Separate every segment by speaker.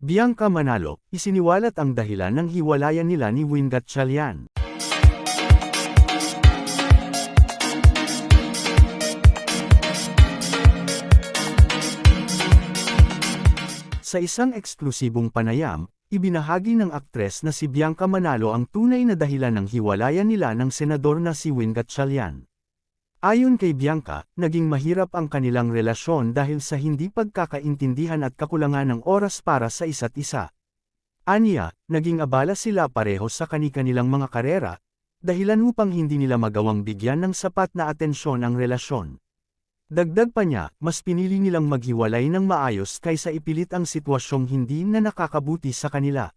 Speaker 1: Bianca Manalo, isiniwalat ang dahilan ng hiwalayan nila ni Win Gatchalian. Sa isang eksklusibong panayam, ibinahagi ng aktres na si Bianca Manalo ang tunay na dahilan ng hiwalayan nila ng senador na si Win Gatchalian. Ayon kay Bianca, naging mahirap ang kanilang relasyon dahil sa hindi pagkakaintindihan at kakulangan ng oras para sa isa't isa. Aniya, naging abala sila pareho sa kani-kanilang mga karera, dahilan upang hindi nila magawang bigyan ng sapat na atensyon ang relasyon. Dagdag pa niya, mas pinili nilang maghiwalay ng maayos kaysa ipilit ang sitwasyong hindi na nakakabuti sa kanila.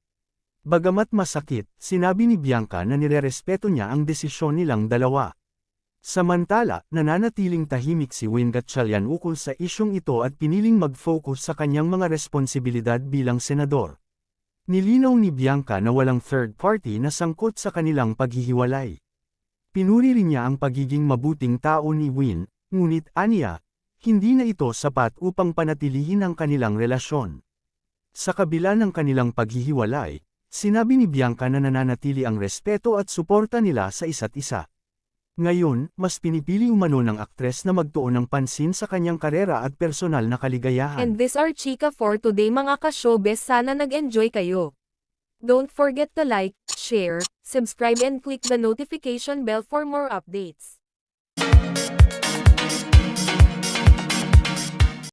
Speaker 1: Bagamat masakit, sinabi ni Bianca na nirerespeto niya ang desisyon nilang dalawa. Samantala, nananatiling tahimik si Win Gatchalian ukol sa isyong ito at piniling mag-focus sa kanyang mga responsibilidad bilang senador. Nilinaw ni Bianca na walang third party na sangkot sa kanilang paghihiwalay. Pinuri rin niya ang pagiging mabuting tao ni Win, ngunit aniya, hindi na ito sapat upang panatilihin ang kanilang relasyon. Sa kabila ng kanilang paghihiwalay, sinabi ni Bianca na nananatili ang respeto at suporta nila sa isa't isa. Ngayon, mas pinipili umano ng aktres na magtuon ng pansin sa kanyang karera at personal na kaligayahan.
Speaker 2: And this are Chika for today mga ka-showbiz sana nag-enjoy kayo. Don't forget to like, share, subscribe and click the notification bell for more updates.